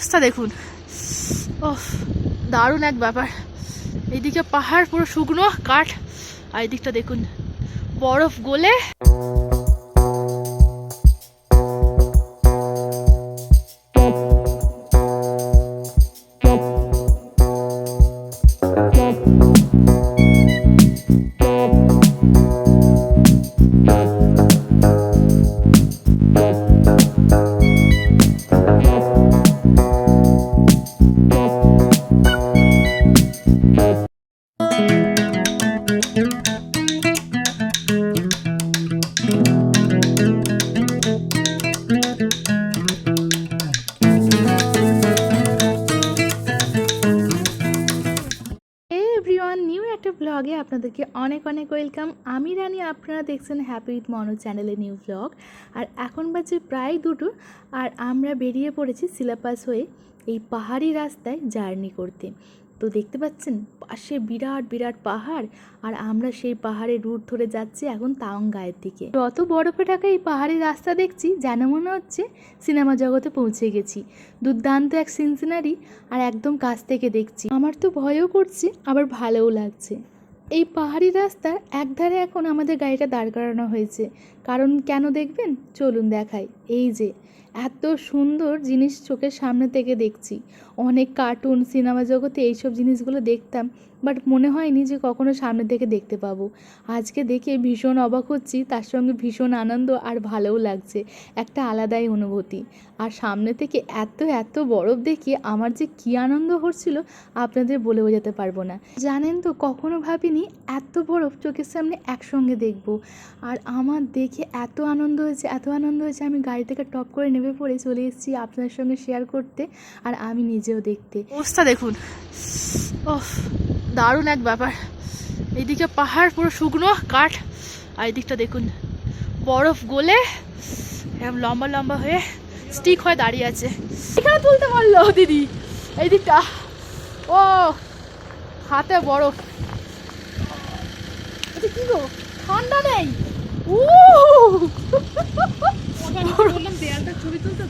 অবস্থা দেখুন। ও দারুণ এক ব্যাপার। এইদিকে পাহাড় পুরো শুকনো, কাঠ। আর এদিকটা দেখুন, বরফ গলে। ব্লগে আপনাদেরকে অনেক অনেক ওয়েলকাম। আমি রানি, আপনারা দেখছেন হ্যাপি উইথ মনো চ্যানেলে নিউ ব্লগ আর এখন বাজে প্রায় দুটো, আর আমরা বেরিয়ে পড়েছি সিলাপাস হয়ে এই পাহাড়ি রাস্তায় জার্নি করতে। তো দেখতে পাচ্ছেন, পাশে বিরাট বিরাট পাহাড়, আর আমরা সেই পাহাড়ে রুট ধরে যাচ্ছি এখন তাওং গায়ের দিকে। যত বরফে ঢাকা এই পাহাড়ি রাস্তা দেখছি, যেন মনে হচ্ছে সিনেমা জগতে পৌঁছে গেছি। দুর্দান্ত এক সিনসিনারি, আর একদম কাছ থেকে দেখছি। আমার তো ভয়ও করছে, আবার ভালোও লাগছে। এই পাহাড়ি রাস্তার একধারে এখন আমাদের গাড়িটা দাঁড় করানো হয়েছে। কারণ কেন দেখবেন? চলুন দেখাই। এই যে, এত সুন্দর জিনিস চোখের সামনে থেকে দেখছি। অনেক কার্টুন সিনেমা জগতে এইসব জিনিসগুলো দেখতাম। বাট মনে হয়নি যে কখনো সামনে থেকে দেখতে পাবো। আজকে দেখে ভীষণ অবাক হচ্ছি, তার সঙ্গে ভীষণ আনন্দ আর ভালোও লাগছে, একটা আলাদাই অনুভূতি। আর সামনে থেকে এত এত বরফ দেখে আমার যে কী আনন্দ হচ্ছিল আপনাদের বলে বোঝাতে পারব না। জানেন তো, কখনো ভাবিনি এত বরফ চোখের সামনে একসঙ্গে দেখব। আর আমার দেখে এত আনন্দ হয়েছে, এত আনন্দ হয়েছে, আমি গাড়ি থেকে টপ করে নেমে পড়ে চলে এসেছি আপনার সঙ্গে শেয়ার করতে আর আমি নিজেও দেখতে। অবস্থা দেখুন। ও দারুণ এক ব্যাপার। এইদিকে পাহাড় পুরো শুকনো কাঠ। আর এদিকটা দেখুন বরফ গলে এরকম লম্বা লম্বা হয়ে স্টিক হয়ে দাঁড়িয়ে আছে। এখানে তুলতে পারল দিদি। এই দিকটা ও হাতে বরফ। কি গো ঠান্ডা নেই। ছবি তুলতে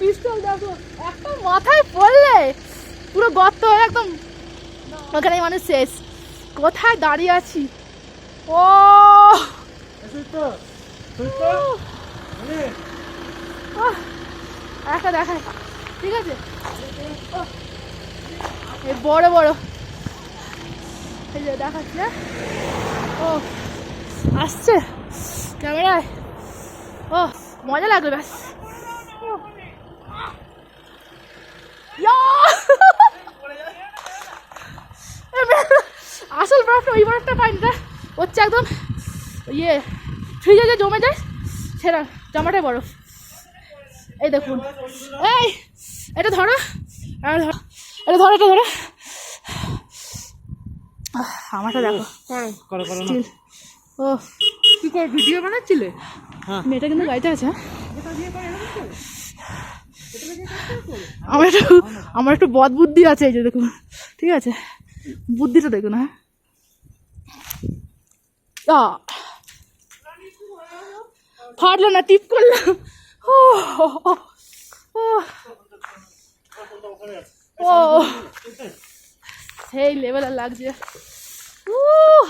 এটা দেখি একটা মাথায় পড়লে পুরো গর্ত হয়ে একদম ওখানে মানুষ শেষ। কোথায় দাঁড়িয়ে আছি? ও! সুইটটা মানে? একটা দেখায় ঠিক আছে? বড় বড়। এই যে দেখাচ্ছি। না ও! আসছে। ক্যামেরায়। ও! মজা লাগল ব্যাস ও। ইয়া! এ বে- আসল বরফটা ওই বরফটা পাইনি না হচ্ছে একদম ইয়ে ফ্রিজে যে জমে যায় সেরা জামাটাই বরফ। এই দেখুন এই এটা ধরো ধরো এটা ধরো এটা ধরো। আমারটা দেখো। করো করো না। স্টিল ও। তুই করে ভিডিও বানাচ্ছিলে? হ্যাঁ। মেয়েটা কিন্তু গাড়িতে আছে হ্যাঁ? আমার একটু আমার একটু বদ বুদ্ধি আছে এই যে দেখুন। ঠিক আছে? বুদ্ধিটা দেখুন হ্যাঁ। ফাটলো না, টিপ করলাম ও সেই লেভেলের লাগছে। উ,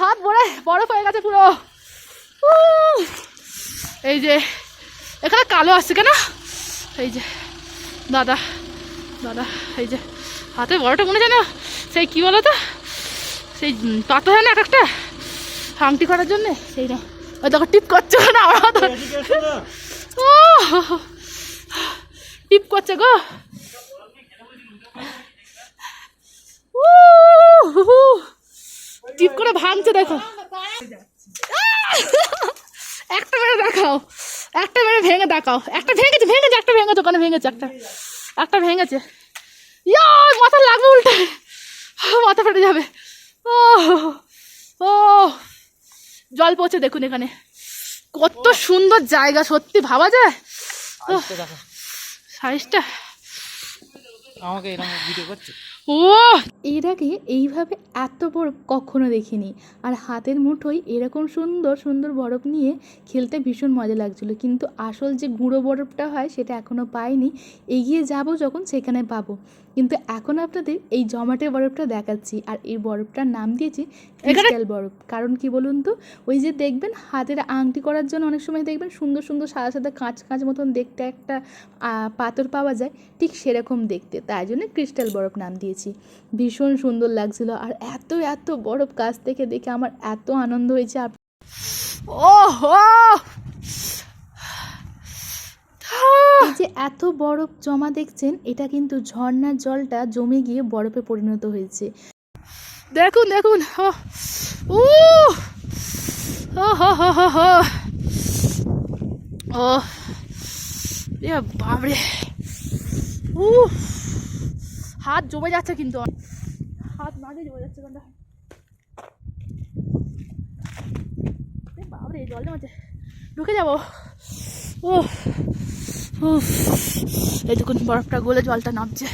হাত ভরে বরফ হয়ে গেছে পুরো। এই যে, এখানে কালো আসছে কেন? এই যে, দাদা দাদা, এই যে, হাতে বড়টা মনে না? সেই কী বলো তো সেই পাতা হয় না এক একটা? আংটি করার জন্যে? সেই না। ওই দেখো, টিপ করছে না আমার এসো ও! টিপ করছে গো। টিপ করে ভাঙছে, দেখো। একটা মেরে দেখাও। একটা মেরে ভেঙে দেখাও। একটা ভেঙেছে ভেঙেছে, একটা ভেঙেছে, ওখানে ভেঙেছে একটা। একটা ভেঙেছে। ইয়া, মাথা লাগবে উল্টে। মাথা ফেটে যাবে। ও ও জল পড়ছে দেখুন এখানে। কত সুন্দর জায়গা সত্যি ভাবা যায়? সাইজটা। আমাকে এরকম ভিডিও করছে? ও এর আগে এইভাবে এত বরফ কখনো দেখিনি। আর হাতের মুঠোয় এরকম সুন্দর সুন্দর বরফ নিয়ে খেলতে ভীষণ মজা লাগছিল। কিন্তু আসল যে গুঁড়ো বরফটা হয় সেটা এখনও পাইনি। এগিয়ে যাব যখন সেখানে পাবো। কিন্তু এখন আপনাদের এই জমাটে বরফটা দেখাচ্ছি। আর এই বরফটার নাম দিয়েছি ক্রিস্টাল বরফ। কারণ কি বলুন তো? ওই যে দেখবেন হাতের আংটি করার জন্য অনেক সময় দেখবেন সুন্দর সুন্দর সাদা সাদা কাঁচ কাঁচ মতন দেখতে একটা পাথর পাওয়া যায়। ঠিক সেরকম দেখতে। তাই জন্য ক্রিস্টাল বরফ নাম দিয়েছি। ভীষণ সুন্দর লাগছিল আর এত এত বরফ কাছ থেকে দেখে আমার এত আনন্দ হয়েছে। ও এই যে এত বরফ জমা দেখছেন এটা কিন্তু ঝর্ণার জলটা জমে গিয়ে বরফে পরিণত হয়েছে। দেখুন দেখুন ও ও ও হো হো হো হো ও এ বাবরে উ! হাত জমে যাচ্ছে কিন্তু হাত মাঝে জমে যাচ্ছে এ বাবরে জল জমেছে ঢুকে যাব। ও এই দেখুন, বরফটা গলে জলটা নামছে।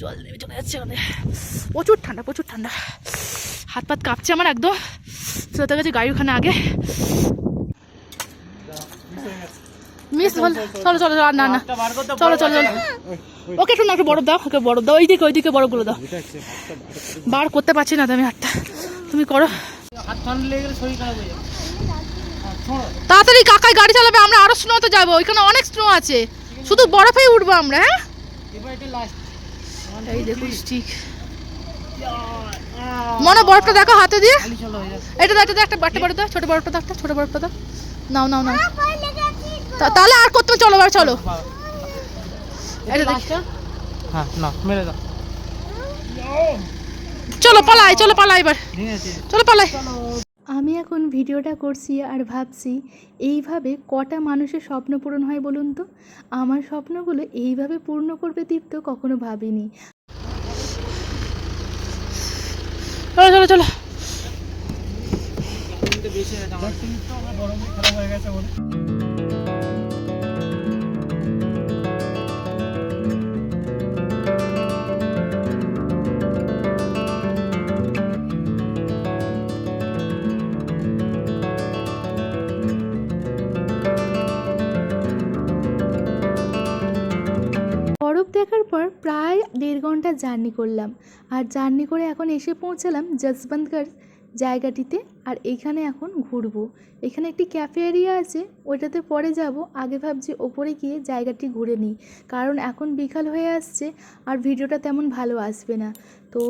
জল নেমে চলে যাচ্ছে ওখানে প্রচুর ঠান্ডা প্রচুর ঠান্ডা। হাত পাত কাঁপছে আমার একদম। শ্রোতা গেছে গাড়ি ওখানে আগে। মিস চলো চলো না না চলো চলো চলো ওকে একটু না একটু বরফ দাও ওকে বরফ দাও ওইদিকে ওইদিকে বরফগুলো দাও। বার করতে পারছি না তো আমি হাতটা। তুমি করো। হয়ে যাবে। তাড়াতাড়ি কাকাই গাড়ি চালাবে আমরা আরও স্নোতে যাব ওইখানে অনেক স্নো আছে। শুধু বরফেই উঠবো আমরা হ্যাঁ? এবার এটা লাস্ট এই দেখুন ঠিক মনে বরফটা দেখো হাতে দিয়ে? এটা দাও এটা একটা বাট্টা বরফ দাও ছোট বরফটা দাও একটা ছোট বরফটা দাও। নাও নাও নাও। তাহলে আর করতে চলো বার চলো। হ্যাঁ না মেরে দাও। চলো পালাই চলো পালাই এবার। চলো পালাই। আমি এখন ভিডিওটা করছি আর ভাবছি এইভাবে কটা মানুষের স্বপ্ন পূরণ হয় বলুন তো? আমার স্বপ্নগুলো এইভাবে পূর্ণ করবে দীপ্ত কখনো ভাবিনি। চলো চলো চলো। বেশি হয়ে হয়ে গেছে দেড় ঘণ্টা জার্নি করলাম। আর জার্নি করে এখন এসে পৌঁছালাম যশবন্তগড় জায়গাটিতে। আর এখানে এখন ঘুরবো। এখানে একটি ক্যাফে এরিয়া আছে, ওইটাতে পরে যাব। আগে ভাবছি ওপরে গিয়ে জায়গাটি ঘুরে নিই। কারণ এখন বিকাল হয়ে আসছে, আর ভিডিওটা তেমন ভালো আসবে না। তো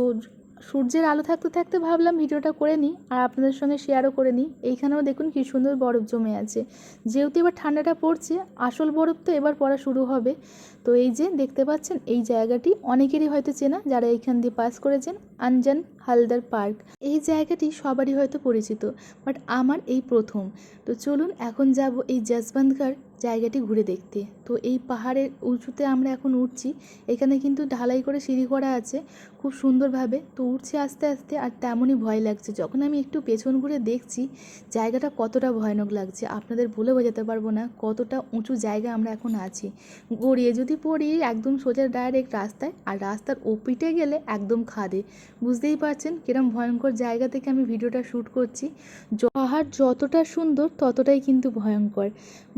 সূর্যের আলো থাকতে থাকতে ভাবলাম ভিডিওটা করে নিই আর আপনাদের সঙ্গে শেয়ারও করে নিই। এইখানেও দেখুন কি সুন্দর বরফ জমে আছে। যেহেতু এবার ঠান্ডাটা পড়ছে, আসল বরফ তো এবার পড়া শুরু হবে। তো এই যে দেখতে পাচ্ছেন, এই জায়গাটি অনেকেরই হয়তো চেনা যারা এখান দিয়ে পাস করেছেন, আনজান হালদার পার্ক। এই জায়গাটি সবারই হয়তো পরিচিত বাট আমার এই প্রথম। তো চলুন এখন যাব এই যশবন্তগড় জায়গাটি ঘুরে দেখতে। তো এই পাহাড়ের উঁচুতে আমরা এখন উঠছি। এখানে কিন্তু ঢালাই করে সিঁড়ি করা আছে খুব সুন্দরভাবে। তো উঠছে আস্তে আস্তে আর তেমনই ভয় লাগছে। যখন আমি একটু পেছন ঘুরে দেখছি, জায়গাটা কতটা ভয়ানক লাগছে আপনাদের বলে বোঝাতে পারব না কতটা উঁচু জায়গা আমরা এখন আছি। গড়িয়ে যদি পড়ি একদম সোজা ডাইরেক্ট রাস্তায় আর রাস্তার ওপিটে গেলে একদম খাদে। বুঝতেই পারছেন কিরম ভয়ঙ্কর জায়গা থেকে আমি ভিডিওটা শ্যুট করছি। পাহাড় যতটা সুন্দর ততটাই কিন্তু ভয়ঙ্কর।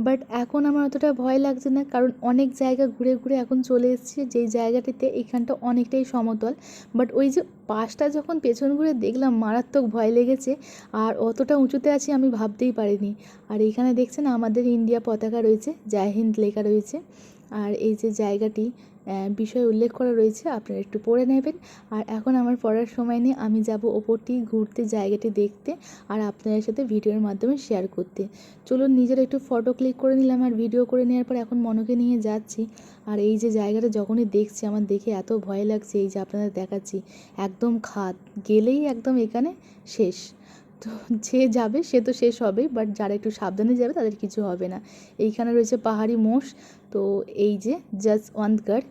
বাট এখন আমার অতটা ভয় লাগছে না, কারণ অনেক জায়গা ঘুরে ঘুরে এখন চলে এসেছি, যেই জায়গাটিতে এখানটা অনেকটাই সমতল। বাট ওই যে পাশটা যখন পেছন ঘুরে দেখলাম, মারাত্মক ভয় লেগেছে, আর অতটা উঁচুতে আছি আমি ভাবতেই পারিনি। আর এখানে দেখছেন আমাদের ইন্ডিয়া পতাকা রয়েছে, জয় হিন্দ লেখা রয়েছে। আর এই যে জায়গাটি বিষয় উল্লেখ করা রয়েছে, আপনারা একটু পড়ে নেবেন। আর এখন আমার পড়ার সময় নেই, আমি যাব ওপরটি ঘুরতে, জায়গাটি দেখতে আর আপনাদের সাথে ভিডিওর মাধ্যমে শেয়ার করতে। চলুন, নিজের একটু ফটো ক্লিক করে নিলাম আর ভিডিও করে নেওয়ার পর এখন মনকে নিয়ে যাচ্ছি। আর এই যে জায়গাটা যখনই দেখছি, আমার দেখে এত ভয় লাগছে, এই যে আপনাদের দেখাচ্ছি, একদম খাদ, গেলেই একদম এখানে শেষ। তো যে যাবে সে তো শেষ হবে বাট যারা একটু সাবধানে যাবে তাদের কিছু হবে না। এইখানে রয়েছে পাহাড়ি মোষ, তো এই যে জসওয়ান্তগড়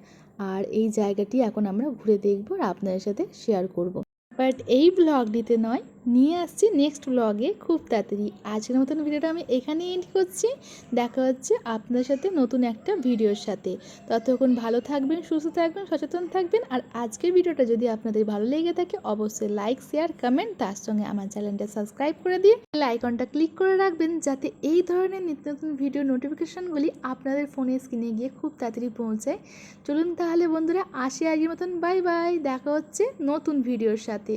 আর এই জায়গাটি এখন আমরা ঘুরে দেখব আর আপনাদের সাথে শেয়ার করব। বাট এই ব্লগটিতে নয় নিয়ে আসছি নেক্সট ব্লগে খুব তাড়াতাড়ি। আজকের মতন ভিডিওটা আমি এখানেই এন্ড করছি। দেখা হচ্ছে আপনাদের সাথে নতুন একটা ভিডিওর সাথে। ততক্ষণ ভালো থাকবেন, সুস্থ থাকবেন, সচেতন থাকবেন। আর আজকের ভিডিওটা যদি আপনাদের ভালো লেগে থাকে, অবশ্যই লাইক শেয়ার কমেন্ট তার সঙ্গে আমার চ্যানেলটা সাবস্ক্রাইব করে দিয়ে আইকনটা ক্লিক করে রাখবেন, যাতে এই ধরনের নিত্য নতুন ভিডিও নোটিফিকেশনগুলি আপনাদের ফোনে স্ক্রিনে গিয়ে খুব তাড়াতাড়ি পৌঁছায়। চলুন তাহলে বন্ধুরা, আসি আগের মতন। বাই বাই দেখা হচ্ছে নতুন ভিডিওর সাথে।